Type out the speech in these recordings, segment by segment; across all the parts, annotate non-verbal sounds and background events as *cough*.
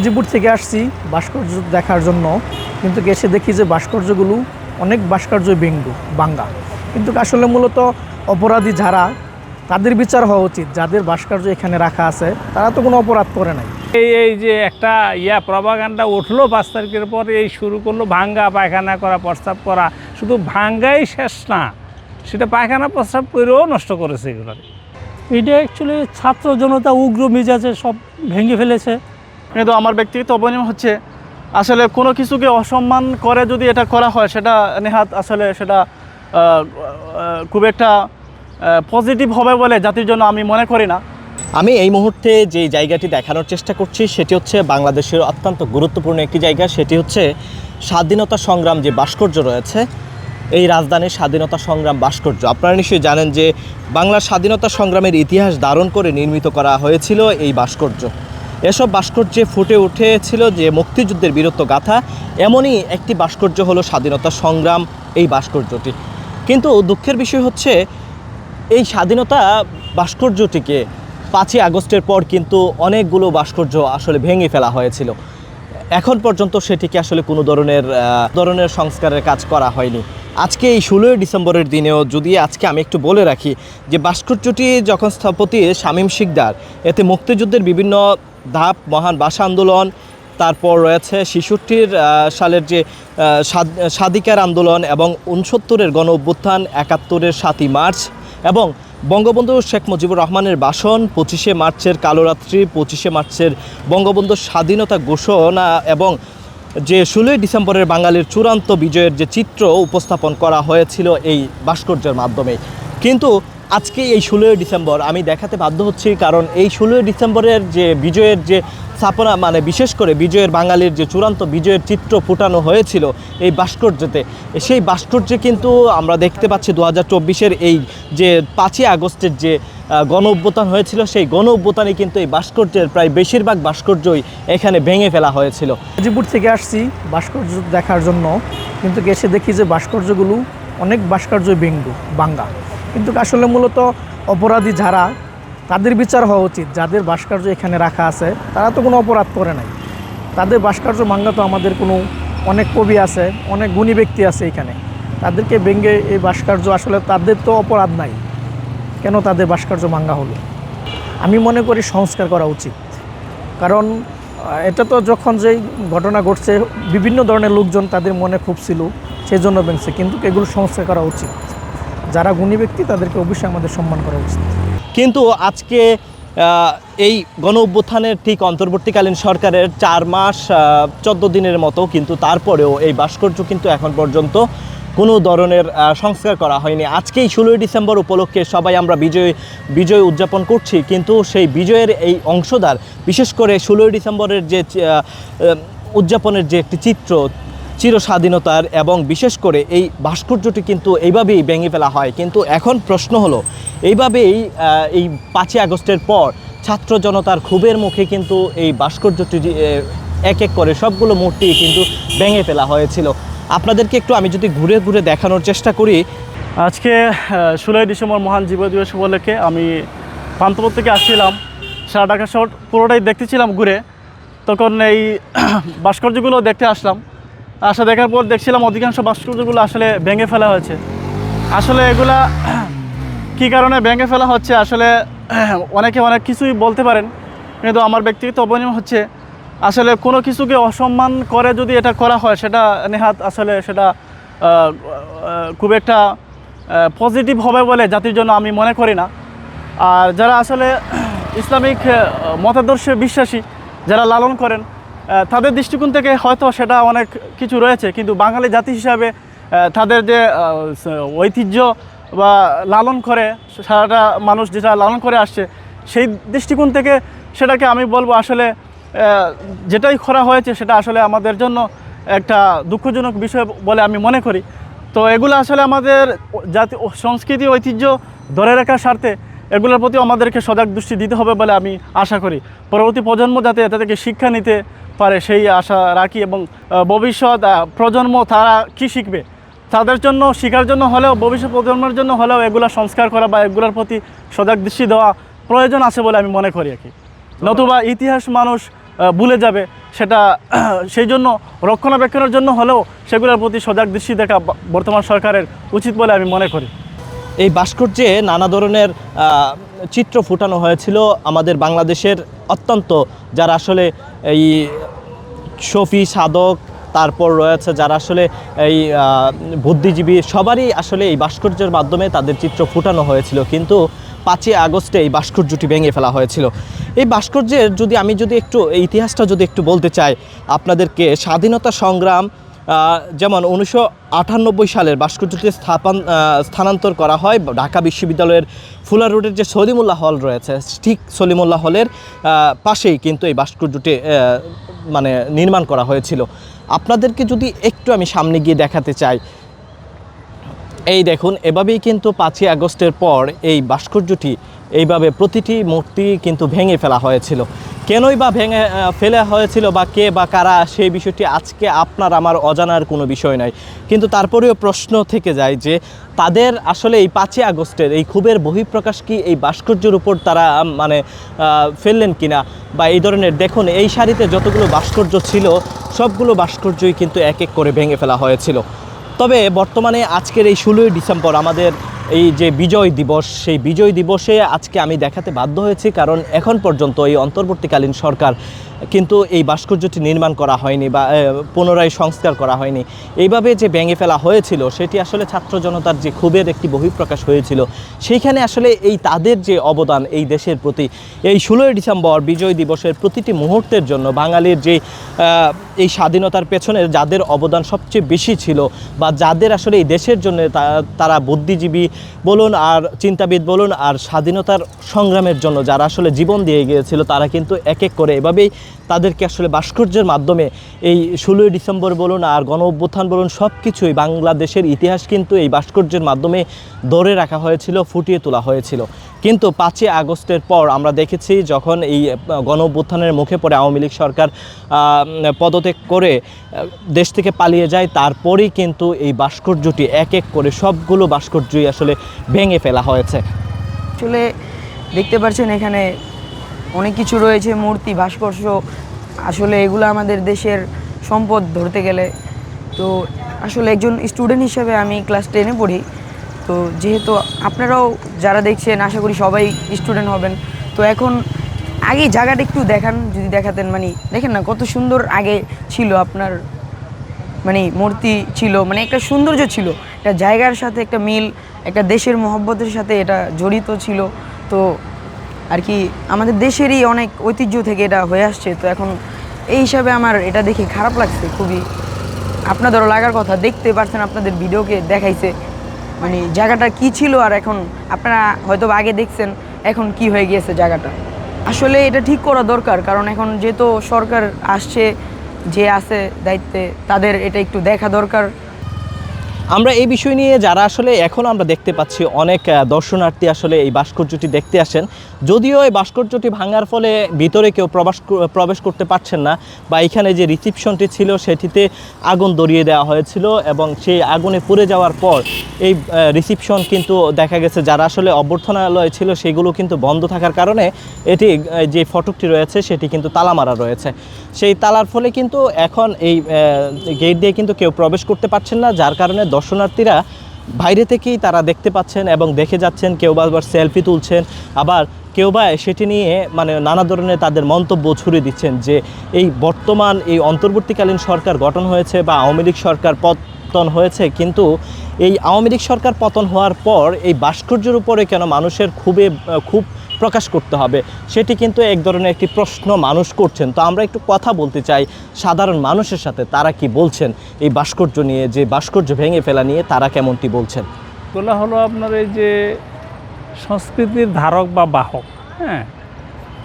গাজীপুর থেকে আসছি ভাস্কর্য দেখার জন্য। কিন্তু এসে দেখি যে ভাস্কর্যগুলো অনেক ভাস্কর্য বেঙ্গু বাঙ্গা। কিন্তু আসলে মূলত অপরাধী যারা তাদের বিচার হওয়া উচিত। যাদের ভাস্কর্য এখানে রাখা আছে তারা তো কোনো অপরাধ করে নাই। এই এই যে একটা ইয়া প্রভাকাণ্ডা উঠল পাঁচ তারিখের পর এই শুরু করল ভাঙ্গা পায়খানা করা প্রস্রাব করা। শুধু ভাঙ্গাই শেষ না সেটা পায়খানা প্রস্রাব করেও নষ্ট করেছে এগুলো এটা অ্যাকচুয়ালি ছাত্র জনতা উগ্র মেজাজে সব ভেঙে ফেলেছে। কিন্তু আমার ব্যক্তিগত অবনিয়ম হচ্ছে, আসলে কোনো কিছুকে অসম্মান করে যদি এটা করা হয়, সেটা নেহাত আসলে সেটা খুব একটা পজিটিভ হবে বলে জাতির জন্য আমি মনে করি না। আমি এই মুহূর্তে যে জায়গাটি দেখানোর চেষ্টা করছি, সেটি হচ্ছে বাংলাদেশের অত্যন্ত গুরুত্বপূর্ণ একটি জায়গা। সেটি হচ্ছে স্বাধীনতা সংগ্রাম যে ভাস্কর্য রয়েছে, এই রাজধানীর স্বাধীনতা সংগ্রাম ভাস্কর্য। আপনারা নিশ্চয়ই জানেন যে বাংলার স্বাধীনতা সংগ্রামের ইতিহাস ধারণ করে নির্মিত করা হয়েছিল এই ভাস্কর্য। এসব ভাস্কর্যে ফুটে উঠেছিল যে মুক্তিযুদ্ধের বীরত্ব গাথা, এমনই একটি ভাস্কর্য হলো স্বাধীনতা সংগ্রাম, এই ভাস্কর্যটি। কিন্তু দুঃখের বিষয় হচ্ছে, এই স্বাধীনতা ভাস্কর্যটিকে পাঁচই আগস্টের পর কিন্তু অনেকগুলো ভাস্কর্য আসলে ভেঙে ফেলা হয়েছিল। এখন পর্যন্ত সেটিকে আসলে কোনো ধরনের ধরনের সংস্কারের কাজ করা হয়নি। আজকে এই ষোলোই ডিসেম্বরের দিনেও যদি আজকে আমি একটু বলে রাখি যে ভাস্কর্যটি যখন স্থপতি শামীম শিকদার, এতে মুক্তিযুদ্ধের বিভিন্ন ধাপ, মহান ভাষা আন্দোলন, তারপর রয়েছে শিশুটির সালের যে স্বাধিকার আন্দোলন এবং উনসত্তরের গণ অভ্যুত্থান, একাত্তরের সাতই মার্চ এবং বঙ্গবন্ধু শেখ মুজিবুর রহমানের ভাষণ, পঁচিশে মার্চের কালোরাত্রি, পঁচিশে মার্চের বঙ্গবন্ধুর স্বাধীনতা ঘোষণা এবং যে ষোলোই ডিসেম্বরের বাঙালির চূড়ান্ত বিজয়ের যে চিত্র উপস্থাপন করা হয়েছিল এই ভাস্কর্যের মাধ্যমে। কিন্তু আজকে এই ষোলোই ডিসেম্বর। আমি দেখাতে বাধ্য হচ্ছি কারণ এই ষোলোই ডিসেম্বরের যে বিজয়ের যে স্থাপনা মানে বিশেষ করে বিজয়ের বাঙালির যে চূড়ান্ত বিজয়ের চিত্র ফুটানো হয়েছিল এই ভাস্কর্যতে, সেই ভাস্কর্যে কিন্তু আমরা দেখতে পাচ্ছি দু হাজার এই যে পাঁচই আগস্টের যে গণ অভ্যুত্থান হয়েছিল, সেই গণ অভ্যুত্থানে কিন্তু এই ভাস্কর্যের প্রায় বেশিরভাগ ভাস্কর্যই এখানে ভেঙে ফেলা হয়েছিল। গাজীপুর থেকে আসছি ভাস্কর্য দেখার জন্য, কিন্তু এসে দেখি যে ভাস্কর্যগুলো অনেক ভাস্কর্য বেঙ্গু বাঙ্গা। কিন্তু আসলে মূলত অপরাধী যারা, তাদের বিচার হওয়া উচিত। যাদের ভাস্কর্য এখানে রাখা আছে, তারা তো কোনো অপরাধ করে নাই। তাদের ভাস্কর্য বাঙ্গা তো আমাদের কোনো অনেক কবি আছে, অনেক গুণী ব্যক্তি আছে এখানে। তাদেরকে ব্যঙ্গে এই ভাস্কর্য আসলে তাদের তো অপরাধ নাই। কেন তাদের ভাস্কর্য ভাঙ্গা হলো? আমি মনে করি সংস্কার করা উচিত। কারণ এটা তো যখন যেই ঘটনা ঘটছে, বিভিন্ন ধরনের লোকজন তাদের মনে খুব ছিল সেই জন্য ভেঙছে। কিন্তু এগুলো সংস্কার করা উচিত। যারা গুণী ব্যক্তি, তাদেরকে অবশ্যই আমাদের সম্মান করা উচিত। কিন্তু আজকে এই গণ অভ্যুত্থানের ঠিক অন্তর্বর্তীকালীন সরকারের চার মাস চোদ্দ দিনের মতো কিন্তু তারপরেও এই ভাস্কর্য কিন্তু এখন পর্যন্ত কোনো ধরনের সংস্কার করা হয়নি। আজকেই ষোলোই ডিসেম্বর উপলক্ষে সবাই আমরা বিজয় বিজয় উদযাপন করছি, কিন্তু সেই বিজয়ের এই অংশদার বিশেষ করে ষোলোই ডিসেম্বরের যে উদযাপনের যে একটি চিত্র চির স্বাধীনতার এবং বিশেষ করে এই ভাস্কর্যটি কিন্তু এইভাবেই ভেঙে ফেলা হয়। কিন্তু এখন প্রশ্ন হলো, এইভাবেই এই পাঁচই আগস্টের পর ছাত্র জনতার ক্ষোভের মুখে কিন্তু এই ভাস্কর্যটি এক এক করে সবগুলো মূর্তি কিন্তু ভেঙে ফেলা হয়েছিল। আপনাদেরকে একটু আমি যদি ঘুরে ঘুরে দেখানোর চেষ্টা করি। আজকে ষোলোই ডিসেম্বর মহান জীব দিবস উপলক্ষে আমি পান্তপুর থেকে আসছিলাম। সারা ঢাকা শহর পুরোটাই দেখতেছিলাম ঘুরে। তখন এই *clears throat* ভাস্কর্যগুলো দেখতে আসলাম। আসা দেখার পর দেখছিলাম অধিকাংশ ভাস্কর্যগুলো আসলে ভেঙে ফেলা হয়েছে। আসলে এগুলা কী কারণে ভেঙে ফেলা হচ্ছে? আসলে অনেকে অনেক কিছুই বলতে পারেন, কিন্তু আমার ব্যক্তিগত অবনিয়ম হচ্ছে, আসলে কোনো কিছুকে অসম্মান করে যদি এটা করা হয়, সেটা নেহাত আসলে সেটা খুব একটা পজিটিভ হবে বলে জাতির জন্য আমি মনে করি না। আর যারা আসলে ইসলামিক মতাদর্শে বিশ্বাসী, যারা লালন করেন তাদের দৃষ্টিকোণ থেকে হয়তো সেটা অনেক কিছু রয়েছে, কিন্তু বাঙালি জাতি হিসাবে তাদের যে ঐতিহ্য বা লালন করে, সারাটা মানুষ যেটা লালন করে আসছে, সেই দৃষ্টিকোণ থেকে সেটাকে আমি বলব আসলে যেটাই করা হয়েছে সেটা আসলে আমাদের জন্য একটা দুঃখজনক বিষয় বলে আমি মনে করি। তো এগুলো আসলে আমাদের জাতি সংস্কৃতি ঐতিহ্য ধরে রাখার স্বার্থে এগুলোর প্রতি আমাদেরকে সজাগ দৃষ্টি দিতে হবে বলে আমি আশা করি। পরবর্তী প্রজন্ম যাতে এটা থেকে শিক্ষা নিতে পারে সেই আশা রাখি এবং ভবিষ্যৎ প্রজন্ম তারা কি শিখবে তাদের জন্য শেখার জন্য হলেও ভবিষ্যৎ প্রজন্মের জন্য হলেও এগুলা সংস্কার করা বা এগুলোর প্রতি সজাগ দৃষ্টি দেওয়া প্রয়োজন আছে বলে আমি মনে করি আর কি। নতুবা ইতিহাস মানুষ ভুলে যাবে সেটা *clears throat* সেই জন্য রক্ষণাবেক্ষণের জন্য হলেও সেগুলোর প্রতি সজাগ দৃষ্টি দেখা বর্তমান সরকারের উচিত বলে আমি মনে করি। এই ভাস্কর্যে নানা ধরনের চিত্র ফুটানো হয়েছিল আমাদের বাংলাদেশের অত্যন্ত, যারা আসলে এই শফি, সাধক, তারপর রয়েছে যারা আসলে এই বুদ্ধিজীবী, সবারই আসলে এই ভাস্কর্যের মাধ্যমে তাদের চিত্র ফুটানো হয়েছিল। কিন্তু পাঁচই আগস্টে এই ভাস্কর্যটি ভেঙে ফেলা হয়েছিল। এই ভাস্কর্যের যদি, আমি যদি একটু ইতিহাসটা যদি একটু বলতে চাই, আপনাদেরকে স্বাধীনতা সংগ্রাম যেমন উনিশশো আটানব্বই সালের ভাস্কর্যটি স্থাপন স্থানান্তর করা হয় ঢাকা বিশ্ববিদ্যালয়ের ফুলার রোডের যে সলিমুল্লাহ হল রয়েছে, ঠিক সলিমুল্লাহ হলের পাশেই কিন্তু এই ভাস্কর্যটি মানে নির্মাণ করা হয়েছিল। আপনাদেরকে যদি একটু আমি সামনে গিয়ে দেখাতে চাই, এই দেখুন, এভাবেই কিন্তু পাঁচই আগস্টের পর এই ভাস্কর্যটি এইভাবে প্রতিটি মূর্তি কিন্তু ভেঙে ফেলা হয়েছিল। কেনই বা ভেঙে ফেলা হয়েছিল বা কে বা কারা, সেই বিষয়টি আজকে আপনার আমার অজানার কোনো বিষয় নাই। কিন্তু তারপরেও প্রশ্ন থেকে যায় যে, তাদের আসলে এই পাঁচই আগস্টের এই ক্ষোভের বহিঃপ্রকাশ কি এই ভাস্কর্যের উপর তারা মানে ফেললেন কিনা? বা এই ধরনের, দেখুন, এই শাড়িতে যতগুলো ভাস্কর্য ছিল, সবগুলো ভাস্কর্যই কিন্তু এক এক করে ভেঙে ফেলা হয়েছিল। তবে বর্তমানে আজকের এই ষোলোই ডিসেম্বর আমাদের এই যে বিজয় দিবস, সেই বিজয় দিবসে আজকে আমি দেখাতে বাধ্য হয়েছি, কারণ এখন পর্যন্ত এই অন্তর্বর্তীকালীন সরকার কিন্তু এই ভাস্কর্যটি নির্মাণ করা হয়নি বা পুনরায় সংস্কার করা হয়নি। এইভাবে যে ভেঙে ফেলা হয়েছিল, সেটি আসলে ছাত্র জনতার যে ক্ষোভের একটি বহিঃপ্রকাশ হয়েছিল, সেইখানে আসলে এই তাদের যে অবদান এই দেশের প্রতি, এই ষোলোই ডিসেম্বর বিজয় দিবসের প্রতিটি মুহূর্তের জন্য বাঙালির যে এই স্বাধীনতার পেছনে যাদের অবদান সবচেয়ে বেশি ছিল বা যাদের আসলে এই দেশের জন্য তারা বুদ্ধিজীবী বলুন আর চিন্তাবিদ বলুন আর স্বাধীনতার সংগ্রামের জন্য যারা আসলে জীবন দিয়ে গিয়েছিল, তারা কিন্তু এক এক করে এভাবেই তাদেরকে আসলে ভাস্কর্যের মাধ্যমে এই ষোলোই ডিসেম্বর বলুন আর গণ অভ্যুত্থান বলুন সব কিছুই বাংলাদেশের ইতিহাস কিন্তু এই ভাস্কর্যের মাধ্যমে ধরে রাখা হয়েছিল, ফুটিয়ে তোলা হয়েছিল। কিন্তু পাঁচই আগস্টের পর আমরা দেখেছি যখন এই গণ মুখে পড়ে আওয়ামী লীগ সরকার পদত্যাগ করে দেশ থেকে পালিয়ে যায়, তারপরেই কিন্তু এই ভাস্কর্যটি এক এক করে সবগুলো ভাস্কর্যই আসলে ভেঙে ফেলা হয়েছে। আসলে দেখতে পাচ্ছেন এখানে অনেক কিছু রয়েছে, মূর্তি, ভাস্কর্য, আসলে এগুলো আমাদের দেশের সম্পদ ধরতে গেলে। তো আসলে একজন স্টুডেন্ট হিসেবে আমি ক্লাস টেনে পড়ি। তো যেহেতু আপনারাও যারা দেখছেন, আশা করি সবাই স্টুডেন্ট হবেন। তো এখন আগে জায়গাটা একটু দেখান, যদি দেখাতেন মানে দেখেন না কত সুন্দর আগে ছিল আপনার মানে মূর্তি ছিল মানে একটা সৌন্দর্য ছিল। একটা জায়গার সাথে একটা মিল, একটা দেশের মহব্বতের সাথে এটা জড়িত ছিল। তো আর কি আমাদের দেশেরই অনেক ঐতিহ্য থেকে এটা হয়ে আসছে। তো এখন এই হিসাবে আমার এটা দেখে খারাপ লাগছে খুবই। আপনাদেরও লাগার কথা, দেখতে পারছেন, আপনাদের ভিডিওকে দেখাইছে। মানে জায়গাটা কি ছিল আর এখন আপনারা হয়তো আগে দেখছেন এখন কি হয়ে গিয়েছে জায়গাটা। আসলে এটা ঠিক করা দরকার, কারণ এখন যেহেতু সরকার আসছে, যে আছে দায়িত্বে, তাদের এটা একটু দেখা দরকার। আমরা এই বিষয় নিয়ে যারা আসলে এখন আমরা দেখতে পাচ্ছি অনেক দর্শনার্থী আসলে এই ভাস্কর্যটি দেখতে আসেন। যদিও এই ভাস্কর্যটি ভাঙার ফলে ভিতরে কেউ প্রবেশ ক- প্রবেশ করতে পারছেন না বা এখানে যে রিসিপশনটি ছিল সেটিতে আগুন ধরিয়ে দেওয়া হয়েছিল এবং সেই আগুনে পুড়ে যাওয়ার পর এই রিসিপশন কিন্তু দেখা গেছে যারা আসলে অভ্যর্থনালয় ছিল সেগুলো কিন্তু বন্ধ থাকার কারণে এটি যে ফটকটি রয়েছে সেটি কিন্তু তালা মারা রয়েছে। সেই তালার ফলে কিন্তু এখন এই গেট দিয়ে কিন্তু কেউ প্রবেশ করতে পারছেন না, যার কারণে দর্শনার্থীরা বাইরে থেকেই তারা দেখতে পাচ্ছেন এবং দেখে যাচ্ছেন, কেউ বা আবার সেলফি তুলছেন, আবার কেউ বা সেটি নিয়ে মানে নানা ধরনের তাদের মন্তব্য ছুড়ে দিচ্ছেন যে এই বর্তমান এই অন্তর্বর্তীকালীন সরকার গঠন হয়েছে বা আওয়ামী লীগ সরকার পতন হয়েছে, কিন্তু এই আওয়ামী লীগ সরকার পতন হওয়ার পর এই ভাস্কর্যের উপরে কেন মানুষের খুবই, খুব প্রকাশ করতে হবে। সেটি কিন্তু এক ধরনের একটি প্রশ্ন মানুষ করছেন। তো আমরা একটু কথা বলতে চাই সাধারণ মানুষের সাথে, তারা কি বলছেন? এই ভাস্কর্য নিয়ে, যে ভাস্কর্য ভেঙে ফেলা নিয়ে তারা কেমনটি বলছেন? তোলা হলো আপনার এই যে সংস্কৃতির ধারক বা বাহক হ্যাঁ?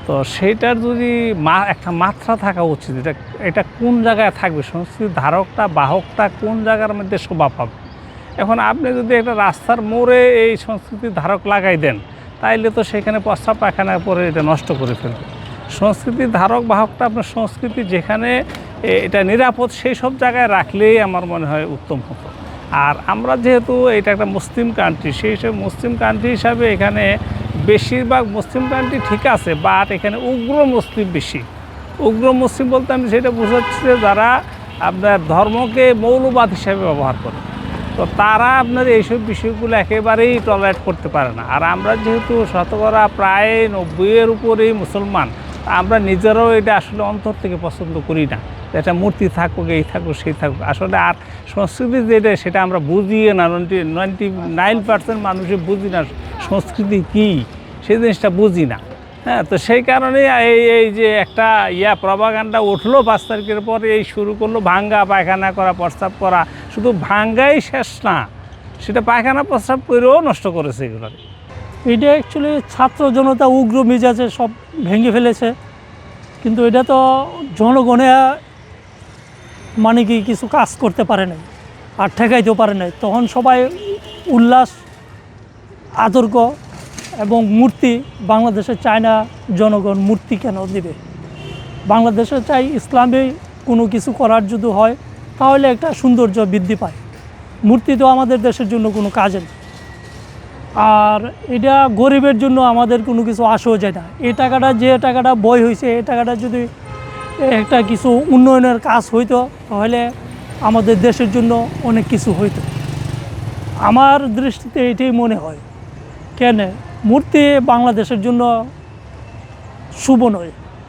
তো সেইটার যদি মা, একটা মাত্রা থাকা উচিত, এটা এটা কোন জায়গায় থাকবে? সংস্কৃতির ধারকটা, বাহকটা কোন জায়গার মধ্যে শোভা পাবে? এখন আপনি যদি একটা রাস্তার মোড়ে এই সংস্কৃতির ধারক লাগাই দেন তাইলে তো সেখানে প্রস্রাব পায়খানা পরে এটা নষ্ট করে ফেলবে। সংস্কৃতির ধারক বাহকটা আপনার সংস্কৃতি যেখানে এটা নিরাপদ, সেই সব জায়গায় রাখলেই আমার মনে হয় উত্তম হতো। আর আমরা যেহেতু এটা একটা মুসলিম কান্ট্রি সেই হিসেবে মুসলিম কান্ট্রি হিসাবে এখানে বেশিরভাগ মুসলিম কান্ট্রি ঠিক আছে বাট এখানে উগ্র মুসলিম বেশি। উগ্র মুসলিম বলতে আমি সেটা বোঝাচ্ছি যে যারা আপনার ধর্মকে মৌলবাদ হিসাবে ব্যবহার করে। তো তারা আপনার এইসব বিষয়গুলো একেবারেই টলারেট করতে পারে না। আর আমরা যেহেতু শতকরা প্রায় নব্বইয়ের উপরেই মুসলমান আমরা নিজেরাও এটা আসলে অন্তর থেকে পছন্দ করি না। এটা মূর্তি থাকুক, এই থাকুক, সেই থাকুক। আসলে আর সংস্কৃতি যেটা, সেটা আমরা বুঝিয়ে না নাইনটি নাইনটি নাইন পার্সেন্ট মানুষে বুঝি না সংস্কৃতি কী, সেই জিনিসটা বুঝি না। হ্যাঁ তো সেই কারণে এই এই যে একটা ইয়া প্রভাকাণ্ডা উঠল পাঁচ তারিখের পরে, এই শুরু করল ভাঙ্গা, পায়খানা করা, প্রস্রাব করা। শুধু ভাঙ্গাই শেষ না, সেটা পায়খানা, প্রস্রাব করেও নষ্ট করেছে এগুলো। এটা অ্যাকচুয়ালি ছাত্র জনতা উগ্র মেজাজে সব ভেঙে ফেলেছে। কিন্তু এটা তো জনগণে মানে কি কিছু কাজ করতে পারে নাই, আর ঠেকাইতেও পারে নাই। তখন সবাই উল্লাস, আতর্ক এবং মূর্তি বাংলাদেশে চায় না জনগণ মূর্তি কেন দিবে বাংলাদেশে চাই ইসলামে কোনো কিছু করার যদি হয়, তাহলে একটা সৌন্দর্য বৃদ্ধি পায়। মূর্তি তো আমাদের দেশের জন্য কোনো কাজে নেই। আর এটা গরিবের জন্য আমাদের কোনো কিছু আসেও যায় না। এই টাকাটা যে টাকাটা বয় হয়েছে এই টাকাটা যদি একটা কিছু উন্নয়নের কাজ হইতো, তাহলে আমাদের দেশের জন্য অনেক কিছু হইতো। আমার দৃষ্টিতে এটাই মনে হয়। কেন? মূর্তি বাংলাদেশের জন্য শুভ নয়।